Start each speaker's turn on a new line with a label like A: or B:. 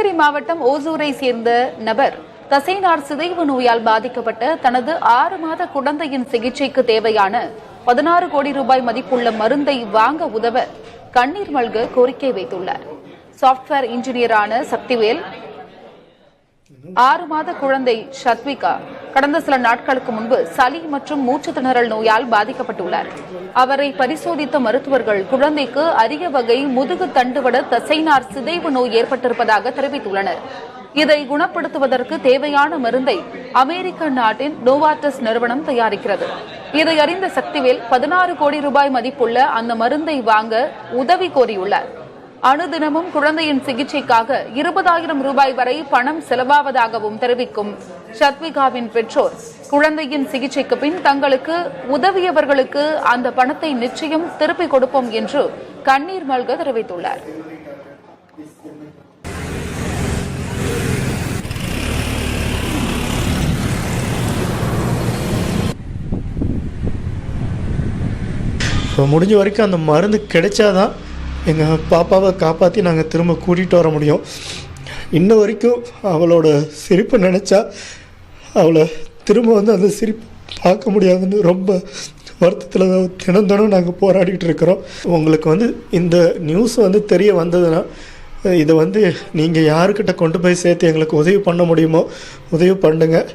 A: கிருஷ்ணகிரி மாவட்டம் ஓசூரை சேர்ந்த நபர் தசைநார் சிதைவு நோயால் பாதிக்கப்பட்ட தனது ஆறு மாத குழந்தையின் சிகிச்சைக்கு தேவையான பதினாறு கோடி ரூபாய் மதிப்புள்ள மருந்தை வாங்க உதவ கண்ணீர் மல்க கோரிக்கை வைத்துள்ளார். சாப்ட்வேர் இன்ஜினியரான சக்திவேல் ஆறு மாத குழந்தை ஷத்விகா கடந்த சில நாட்களுக்கு முன்பு சளி மற்றும் மூச்சு திணறல் நோயால் பாதிக்கப்பட்டுள்ளார். அவரை பரிசோதித்த மருத்துவர்கள் குழந்தைக்கு அரிய வகை முதுகு தண்டுவட தசைநார் சிதைவு நோய் ஏற்பட்டிருப்பதாக தெரிவித்துள்ளனர். இதை குணப்படுத்துவதற்கு தேவையான மருந்தை அமெரிக்க நாட்டின் நோவாட்டஸ் நிறுவனம் தயாரிக்கிறது. இதை அறிந்த சக்திவேல் பதினாறு கோடி ரூபாய் மதிப்புள்ள அந்த மருந்தை வாங்க உதவி கோரியுள்ளார். அனுதினமும் குழந்தையின் சிகிச்சைக்காக இருபதாயிரம் ரூபாய் வரை பணம் செலவாவதாகவும் தெரிவிக்கும் ஷத்விகாவின் பெற்றோர் குழந்தையின் சிகிச்சைக்கு பின் தங்களுக்கு உதவியவர்களுக்கு அந்த பணத்தை நிச்சயம் திருப்பிக் கொடுப்போம் என்று கண்ணீர் மல்க தெரிவித்துள்ளார்.
B: ஸோ முடிஞ்ச வரைக்கும் அந்த மருந்து கிடைச்சாதான் எங்கள் பாப்பாவை காப்பாற்றி நாங்கள் திரும்ப கூட்டிகிட்டு வர முடியும். இன்ன வரைக்கும் அவளோட சிரிப்பை நினச்சா அவளை திரும்ப வந்து அந்த சிரிப்பு பார்க்க முடியாதுன்னு ரொம்ப வருத்தத்தில் தான் தினம் தினம் நாங்கள் போராடிட்டு இருக்கிறோம். உங்களுக்கு வந்து இந்த நியூஸ் வந்து தெரிய வந்ததுன்னா இதை வந்து நீங்கள் யாருக்கிட்ட கொண்டு போய் சேர்த்து எங்களுக்கு உதவி பண்ண முடியுமோ உதவி பண்ணுங்கள்